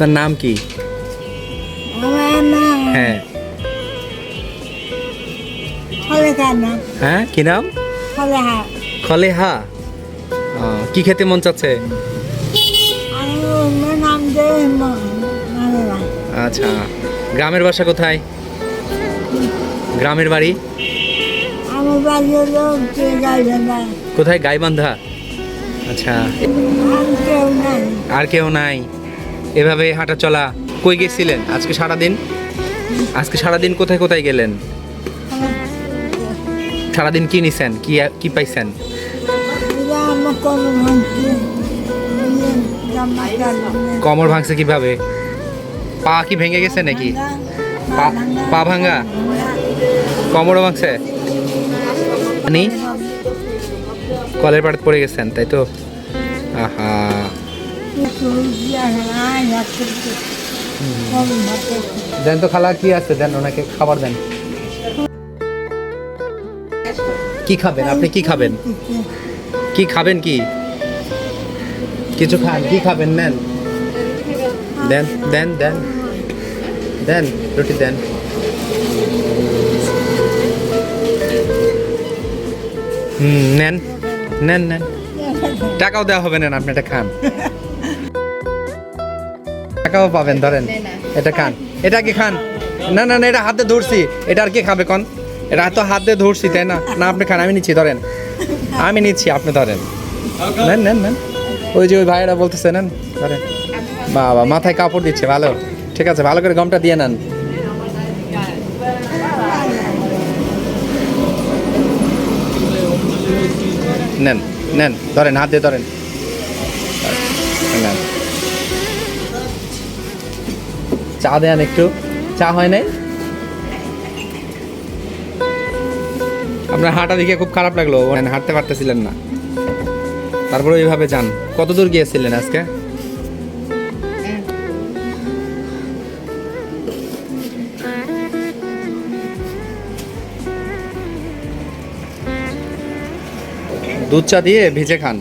আপনার নাম কি? হ্যাঁ। হ্যাঁ কি নাম? খলেহা। কি খেতে মন চাচ্ছে? আচ্ছা গ্রামের বাসা কোথায়? গ্রামের বাড়ি? কোথায়? গাইবান্ধা। আচ্ছা। আর কেউ নাই। এভাবে হাঁটা চলা কই গেছিলেন? আজকে সারাদিন? আজকে সারাদিন কোথায় কোথায় গেলেন? সারাদিন কি নিছেন? কি কি পাইছেন? কমর ভাঙছে কীভাবে? পা কি ভেঙে গেছে নাকি? পা- ভাঙা? কমরও ভাঙছে? কলের পাড়ে পড়ে গেছেন, তাই তো? আহা। দেন তো খালা, কি আছে? দেন, ওনাকে খাবার দেন। কি খাবেন? আপনি কি খাবেন? কি খাবেন কি? কিছু খান, কি খাবেন? নেন। দেন দেন দেন। দেন, রুটি দেন। হুম, নেন নেন নেন। টাকাও দেওয়া হবে, নেন, আপনি এটা খান। টাকাও পাবেন ধরেন। এটা খান। এটা কি খান? না না না এটা হাতে ধরছি। এটা আর কি খাবে কোন? এটা তো হাত ধরছি তাই না? না আপনি খান আমি নিচ্ছি ধরেন। আমি নিচ্ছি আপনি ধরেন। নেন নেন নেন। ওই যে ওই ভাইয়েরা বলতেছে নেন ধরেন। বাবা মাথায় কাপড় দিচ্ছে ভালো। ঠিক আছে ভালো করে গমটা দিয়ে নেন। নেন নেন ধরেন হাত দিয়ে ধরেন। চা দেন একটু। চা হয় নাই? আপনার হাঁটা দেখে খুব খারাপ লাগল মানে হাঁটতে পারতেছিলেন না। তারপরে ওইভাবে যান। কত দূর গিয়েছিলেন আজকে? দুধ চা দিয়ে ভিজে খান।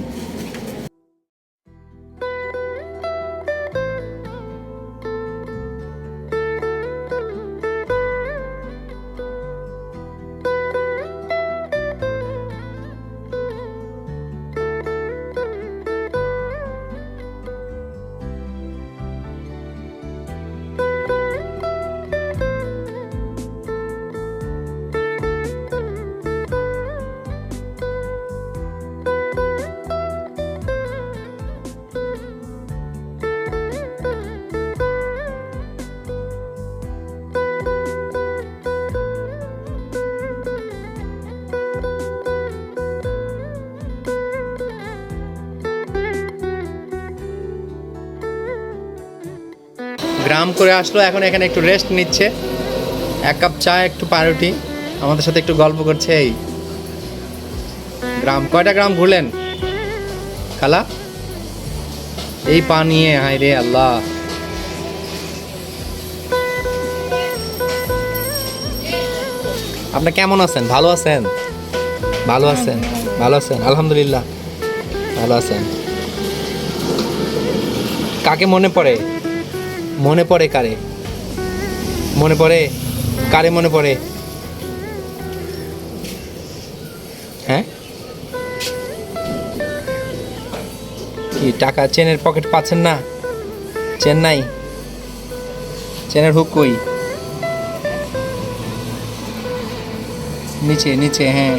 গ্রাম করে আসলো, এখন এখানে একটু রেস্ট নিচ্ছে। এক কাপ চা, একটু পাউরুটি। আমাদের সাথে একটু গল্প করছে এই গ্রাম। কয়টা গ্রাম ঘুরলেন? খালা? এই পা নিয়ে হাই রে আল্লাহ। আপনি কেমন আছেন? ভালো আছেন? ভালো আছেন? ভালো আছেন? আলহামদুলিল্লাহ। ভালো আছেন। কাকে মনে পড়ে? মনে পড়ে কারে? মনে পড়ে? কারে মনে পড়ে? হ্যাঁ? কি, টাকা চেনের পকেট পাচ্ছেন না? চেন নাই? চেনের হুক কই? নিচে নিচে হ্যাঁ।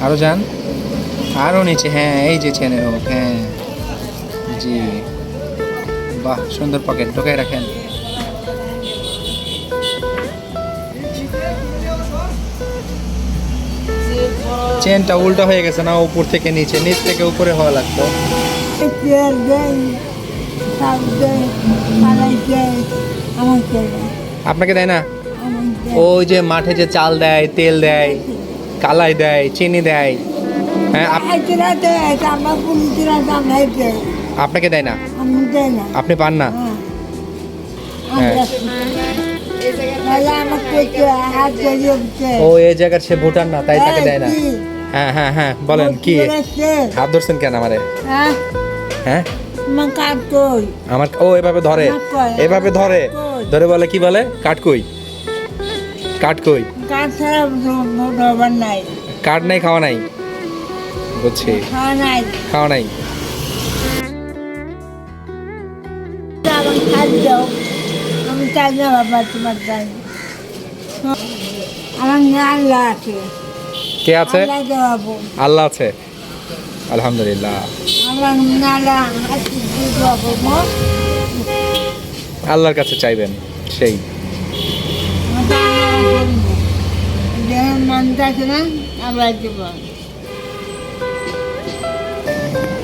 আরও যান। আরও নিচে হ্যাঁ এই যে চেনের হুক হ্যাঁ। জি। বাহ, সুন্দর পকেট ঢোকায় রাখেন। চেনটা উল্টো হয়ে গেছে না, উপর থেকে নিচে, নিচ থেকে উপরে হওয়া লাগতো। আপনাকে দেয় না? ওই যে মাঠে যে চাল দেয়, তেল দেয়, কালাই দেয়, চিনি দেয় হ্যাঁ আপনাকে দেয় না? আপনি পান না? হ্যাঁ। হ্যাঁ। ও এই জায়গার সে ভুটান না তাই তাকে দেয় না। হ্যাঁ হ্যাঁ হ্যাঁ বলেন কি? হাত ধরছেন কেন আমারে? হ্যাঁ। হ্যাঁ? আমার ও এভাবে ধরে এভাবে ধরে। ধরে বলে কি বলে? কাঠ কই? কাঠ কই? কাজ নাই। কাঠ নাই খাওয়া নাই? বুঝছি। খাওয়া নাই। খাওয়া নাই? আমি বাবা তোমার চাই আমার আল্লাহ আছে। কে আছে? আল্লাহ আল্লাহ আছে। আলহামদুলিল্লাহ। আল্লাহর কাছে চাইবেন সেই।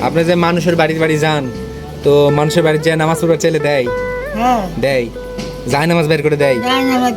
আপনি যে মানুষের বাড়ি বাড়ি যান তো মানুষের বাড়ি যে নামাজ পড়বার চাইলে দেয় হ্যাঁ। দেয়। যায় নামাজ বের করে দেয়। জানাবাদ